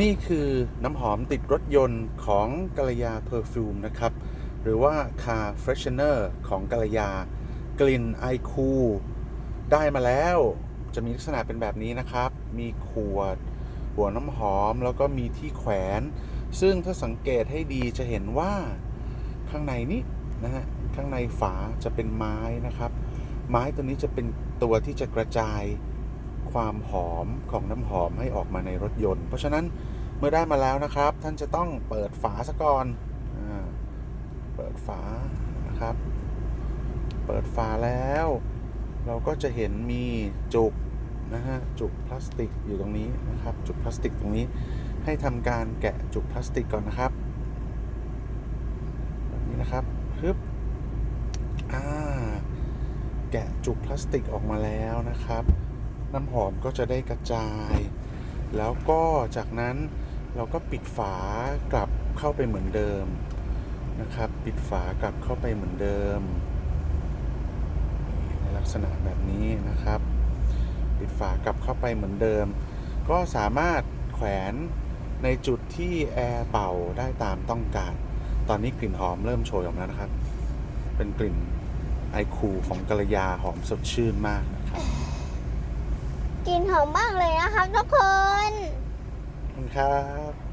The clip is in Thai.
นี่คือน้ำหอมติดรถยนต์ของกาลยาเพอร์ฟิวมนะครับ หรือว่า Car Freshener ของกาลยากลิ่นไอคูได้มาแล้วจะมีลักษณะเป็นแบบนี้นะครับ มีขวด หัวน้ำหอมแล้วก็มีที่แขวน ซึ่งถ้าสังเกตให้ดีจะเห็นว่าข้างในนี้นะฮะข้างในฝาจะเป็นไม้นะครับ ไม้ตัวนี้จะเป็นตัวที่จะกระจาย ความหอมของน้ำหอมให้ออกมาในรถยนต์ เพราะฉะนั้นเมื่อได้มาแล้วนะครับ ท่านจะต้องเปิดฝาซะก่อนอเปิดฝานะครับ เปิดฝาแล้ว เราก็จะเห็นมีจุกนะฮะจุกพลาสติกอยู่ตรงนี้นะครับจุกพลาสติกตรงนี้ให้ทำการแกะจุกพลาสติกก่อนนะครับแบบนี้นะครับฮึบอ่าแกะจุกพลาสติกออกมาแล้วนะครับ น้ำหอมก็จะได้กระจาย แล้วก็จากนั้นเราก็ปิดฝากลับเข้าไปเหมือนเดิมนะครับ ปิดฝากลับเข้าไปเหมือนเดิม ในลักษณะแบบนี้นะครับ ปิดฝากลับเข้าไปเหมือนเดิม ก็สามารถแขวนในจุดที่แอร์เป่าได้ตามต้องการ ตอนนี้กลิ่นหอมเริ่มโชยออกมาแล้วนะครับ เป็นกลิ่นไอคูของกัลยาหอมสดชื่นมาก กลินหอมมากเลยนะคะทุกคน ขอบคุณครับ